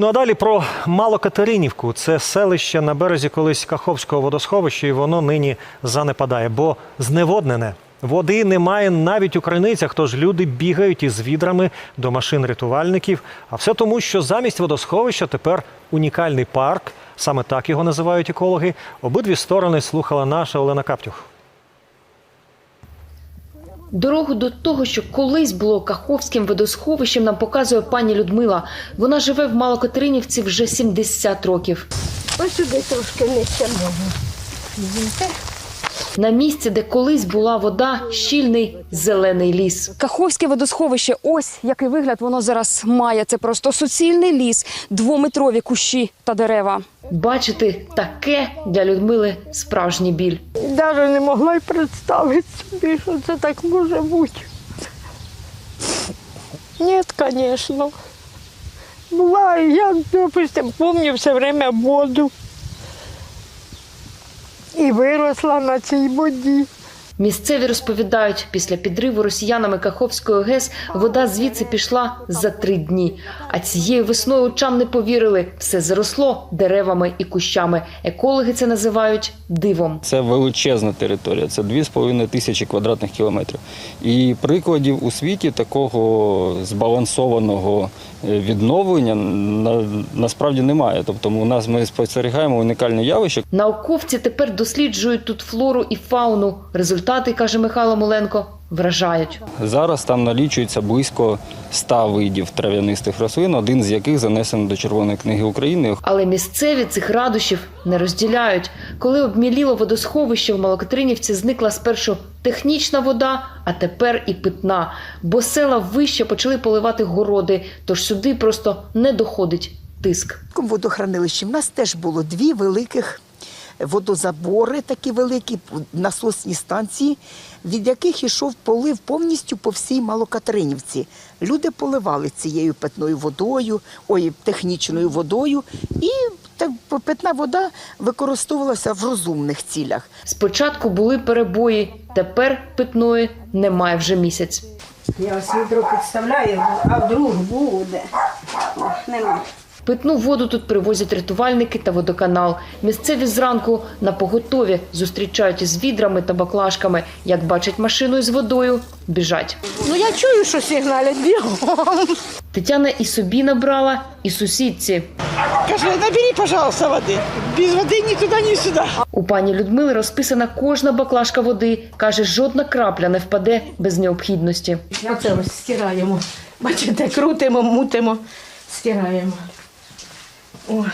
Ну а далі про Малокатеринівку. Це селище на березі колись Каховського водосховища, і воно нині занепадає, бо зневоднене. Води немає навіть у криницях, тож люди бігають із відрами до машин рятувальників. А все тому, що замість водосховища тепер унікальний парк. Саме так його називають екологи. Обидві сторони слухала наша Олена Каптюх. Дорогу до того, що колись було Каховським водосховищем, нам показує пані Людмила. Вона живе в Малокатеринівці вже 70 років. Ось сюди трошки нижче можна. На місці, де колись була вода, щільний зелений ліс. Каховське водосховище, ось який вигляд воно зараз має. Це просто суцільний ліс, двометрові кущі та дерева. Бачити таке для Людмили справжній біль. Навіть не могла й представити собі, що це так може бути. Ні, звісно. Була, я, допустим, пам'ятаю все время воду. І виросла на цій воді. Місцеві розповідають, після підриву росіянами Каховської ГЕС вода звідси пішла за три дні. А цією весною очам не повірили. Все заросло деревами і кущами. Екологи це називають дивом. Це величезна територія, це 2,5 тисячі квадратних кілометрів. І прикладів у світі такого збалансованого е, відновлення на, насправді немає. Тобто у нас ми спостерігаємо унікальне явище. Науковці тепер досліджують тут флору і фауну. Результати, каже Михайло Моленко, вражають. Зараз там налічується близько 100 видів трав'янистих рослин, один з яких занесений до Червоної книги України. Але місцеві цих радощів не розділяють. Коли обміліло водосховище в Малокатеринівці, зникла спершу технічна вода, а тепер і питна. Бо села вище почали поливати городи, тож сюди просто не доходить тиск. В водохранилищі в нас теж було дві великих водозабори, такі великі насосні станції, від яких йшов полив повністю по всій Малокатеринівці. Люди поливали цією питною водою, ой, технічною водою, і так, питна вода використовувалася в розумних цілях. Спочатку були перебої, тепер питної немає вже місяць. Я ось відро підставляю, а вдруг буде. Нема. Питну воду тут привозять рятувальники та водоканал. Місцеві зранку на поготові зустрічають із відрами та баклажками. Як бачать машину із водою, біжать. Ну я чую, що сигналять бігом. Тетяна і собі набрала, і сусідці. Каже, набери, пожалуйста, води. Без води ні туди, ні сюди. У пані Людмили розписана кожна баклажка води. Каже, жодна крапля не впаде без необхідності. Оце ось стираємо. Бачите, крутимо, мутимо, стираємо. О.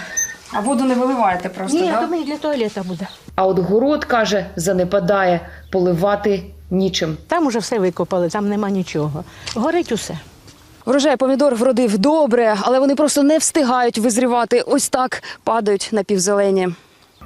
А воду не виливаєте просто, Ні, то мені для туалета буде. А от город каже, занепадає, поливати нічим. Там уже все викопали, там нема нічого. Горить усе. Врожай помідор вродив добре, але вони просто не встигають визрівати. Ось так падають напівзелені.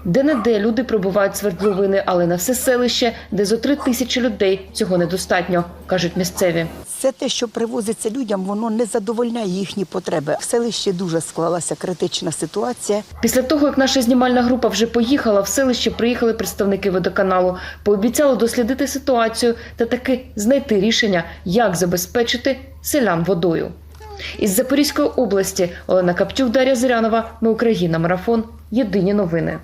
Де-не-де люди пробувають свердловини, але на все селище, де зо три тисячі людей, цього недостатньо, кажуть місцеві. Це те, що привозиться людям, воно не задовольняє їхні потреби. В селищі дуже склалася критична ситуація. Після того, як наша знімальна група вже поїхала, в селище приїхали представники водоканалу, пообіцяли дослідити ситуацію та таки знайти рішення, як забезпечити селян водою. Із Запорізької області Олена Каптюк, Дар'я Зирянова. Ми Україна. Марафон. Єдині новини.